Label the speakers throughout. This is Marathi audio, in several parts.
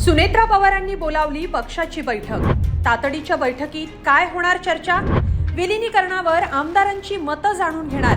Speaker 1: सुनेत्रा पवारांनी बोलावली पक्षाची बैठक. तातडीच्या बैठकीत काय होणार चर्चा? विलिनीकरणावर आमदारांची मतं जाणून घेणार.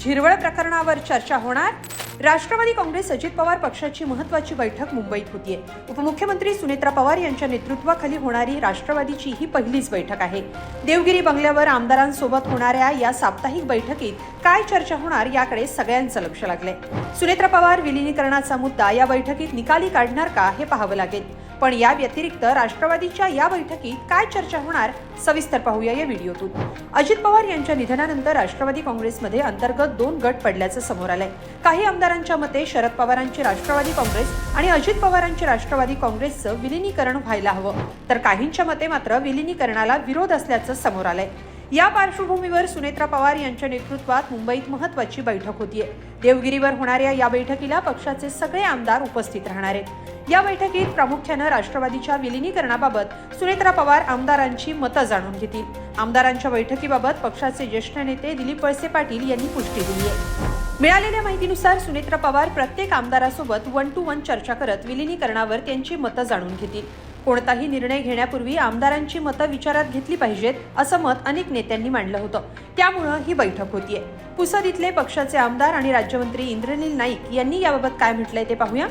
Speaker 1: झिरवळ प्रकरणावर चर्चा होणार? राष्ट्रवादी काँग्रेस अजित पवार पक्षाची महत्वाची बैठक मुंबईत होतीये. उपमुख्यमंत्री सुनेत्रा पवार यांच्या नेतृत्वाखाली होणारी राष्ट्रवादीची ही पहिलीच बैठक आहे. देवगिरी बंगल्यावर आमदारांसोबत होणाऱ्या या साप्ताहिक बैठकीत काय चर्चा होणार याकडे सगळ्यांचं लक्ष लागलंय. सुनेत्रा पवार विलिनीकरणाचा मुद्दा या बैठकीत निकाली काढणार का हे पाहावं लागेल. पण या व्यतिरिक्त राष्ट्रवादीच्या या बैठकीत काय चर्चा होणार सविस्तर पाहूया या व्हिडिओतून. अजित पवार यांच्या निधनानंतर राष्ट्रवादी काँग्रेसमध्ये अंतर्गत दोन गट पडल्याचं समोर आलंय. काही आमदारांच्या मते शरद पवारांची राष्ट्रवादी काँग्रेस आणि अजित पवारांची राष्ट्रवादी काँग्रेसचं विलिनीकरण व्हायला हवं. तर काहींच्या मते मात्र विलिनीकरणाला विरोध असल्याचं समोर आलंय. या पार्श्वभूमीवर सुनेत्रा पवार यांच्या नेतृत्वात मुंबईत महत्वाची बैठक होतीये. देवगिरीवर होणाऱ्या या बैठकीला पक्षाचे सगळे आमदार उपस्थित राहणार आहेत. या बैठकीत प्रामुख्यानं राष्ट्रवादीच्या विलिनीकरणाबाबत सुनेत्रा पवार आमदारांची मतं जाणून घेतील. आमदारांच्या बैठकीबाबत पक्षाचे ज्येष्ठ नेते दिलीप वळसे पाटील यांनी पुष्टी दिली आहे. मिळालेल्या माहितीनुसार सुनेत्रा पवार प्रत्येक आमदारासोबत वन टू वन चर्चा करत विलिनीकरणावर त्यांची मतं जाणून घेतील. कोणताही निर्णय घेण्यापूर्वी आमदारांची मतं विचारात घेतली पाहिजेत असं मत अनेक नेत्यांनी मांडलं होतं. त्यामुळं ही बैठक होतीये. पुसद इथले पक्षाचे आमदार आणि राज्यमंत्री इंद्रनील नाईक यांनी याबाबत काय म्हटलंय ते पाहूया.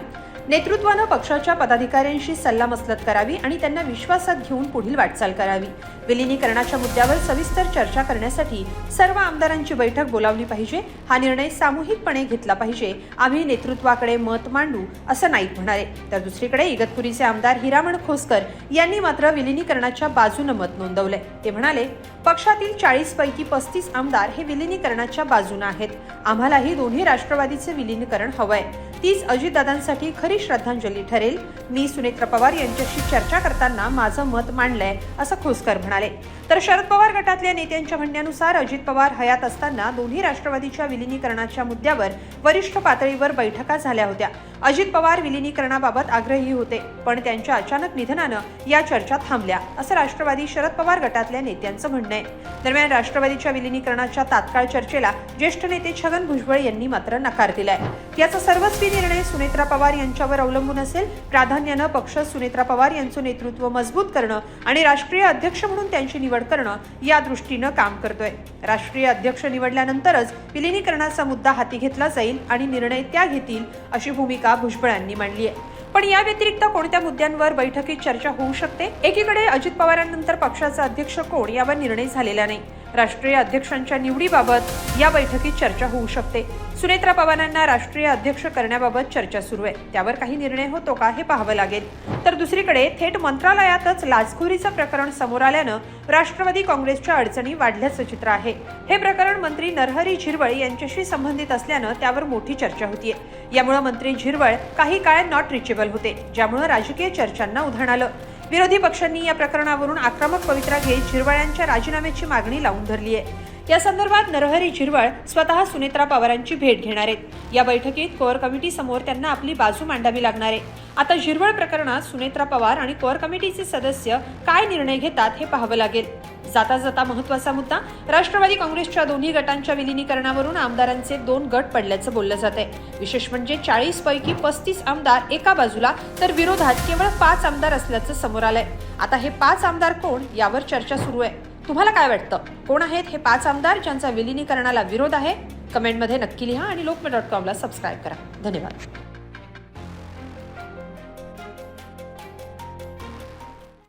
Speaker 1: नेतृत्वानं पक्षाच्या पदाधिकाऱ्यांशी सल्लामसलत करावी आणि त्यांना विश्वासात घेऊन पुढील वाटचाल करावी. विलिनीकरणाच्या मुद्द्यावर सविस्तर चर्चा करण्यासाठी सर्व आमदारांची बैठक बोलावली पाहिजे. हा निर्णय सामूहिकपणे घेतला पाहिजे. आम्ही नेतृत्वाकडे मत मांडू असं नाईक म्हणाले. तर दुसरीकडे इगतपुरीचे आमदार हिरामण खोसकर यांनी मात्र विलिनीकरणाच्या बाजूनं मत नोंदवलंय. ते म्हणाले पक्षातील चाळीस पैकी पस्तीस आमदार हे विलिनीकरणाच्या बाजूनं आहेत. आम्हालाही दोन्ही राष्ट्रवादीचे विलिनीकरण हवंय. तीच अजितदादांसाठी खरी श्रद्धांजली ठरेल. मी सुनेत्र पवार यांच्याशी चर्चा करताना माझं मत मांडलंय असं खोसकर म्हणाले. तर शरद पवार गटातल्या नेत्यांच्या म्हणण्यानुसार अजित पवार हयात असताना दोन्ही राष्ट्रवादीच्या विलिनीकरणाच्या मुद्द्यावर वरिष्ठ पातळीवर बैठका झाल्या होत्या. अजित पवार विलिनीकरणाबाबत आग्रही होते पण त्यांच्या अचानक निधनानं या चर्चा थांबल्या असं राष्ट्रवादी शरद पवार गटातल्या नेत्यांचं म्हणणं आहे दरम्यान राष्ट्रवादीच्या विलिनीकरणाच्या तात्काळ चर्चेला ज्येष्ठ नेते छगन भुजबळ यांनी मात्र नकार दिलाय. याचं सर्वस्वी निर्णय सुनेत्रा पवार यांच्यावर अवलंबून असेल. प्राधान्यानं पक्ष सुनेत्रा पवार यांचं नेतृत्व मजबूत करणं आणि राष्ट्रीय अध्यक्ष म्हणून त्यांची निवड करणं या दृष्टीनं काम करतोय. राष्ट्रीय अध्यक्ष निवडल्यानंतरच विलिनीकरणाचा मुद्दा हाती घेतला जाईल आणि निर्णय त्या घेतील अशी भूमिका भुजबळांनी मांडली आहे पण या व्यतिरिक्त कोणत्या मुद्द्यांवर बैठकीत चर्चा होऊ शकते? एकीकडे अजित पवारांनंतर पक्षाचा अध्यक्ष कोण? यावर निर्णय झालेला नाही. राष्ट्रीय अध्यक्षांच्या निवडीबाबत या बैठकीत चर्चा होऊ शकते. सुनेत्रा पवारांना राष्ट्रीय अध्यक्ष करण्याबाबत चर्चा सुरू आहे. त्यावर काही निर्णय होतो का हे पाहावं लागेल. तर दुसरीकडे थेट मंत्रालयातच लाचखोरीचं प्रकरण समोर आल्यानं राष्ट्रवादी काँग्रेसच्या अडचणी वाढल्याचं चित्र आहे. हे प्रकरण मंत्री नरहरी झिरवळ यांच्याशी संबंधित असल्यानं त्यावर मोठी चर्चा होतीये. यामुळे मंत्री झिरवळ काही काळ नॉट रिचेबल होते ज्यामुळे राजकीय चर्चांना उधाण आलं. विरोधी पक्षांनी या प्रकरणावरून आक्रमक पवित्रा घेत झिरवळ राजीनाम्याची मागणी लावून धरली आहे. या संदर्भात नरहरी झिरवळ स्वतः सुनेत्रा पवारांची भेट घेणार आहेत. या बैठकीत कोअर कमिटी समोर त्यांना आपली बाजू मांडावी लागणार आहे. आता झिरवळ प्रकरणात सुनेत्रा पवार आणि कोअर कमिटीचे सदस्य काय निर्णय घेतात हे पाहावं लागेल. जाता जाता महत्त्वाचा मुद्दा राष्ट्रवादी काँग्रेसच्या दोन्ही गटांच्या विलिनीकरणावरून आमदारांचे दोन गट पडल्याचं बोललं जात आहे विशेष म्हणजे चाळीस पैकी पस्तीस आमदार एका बाजूला तर विरोधात केवळ पाच आमदार असल्याचं समोर आलंय. आता हे पाच आमदार कोण यावर चर्चा सुरू आहे. तुम्हाला काय वाटतं? कोण आहेत हे पाच आमदार ज्यांचा विलिनीकरणाला विरोध आहे? कमेंटमध्ये नक्की लिहा आणि लोकमत डॉट कॉमला सबस्क्राईब करा. धन्यवाद.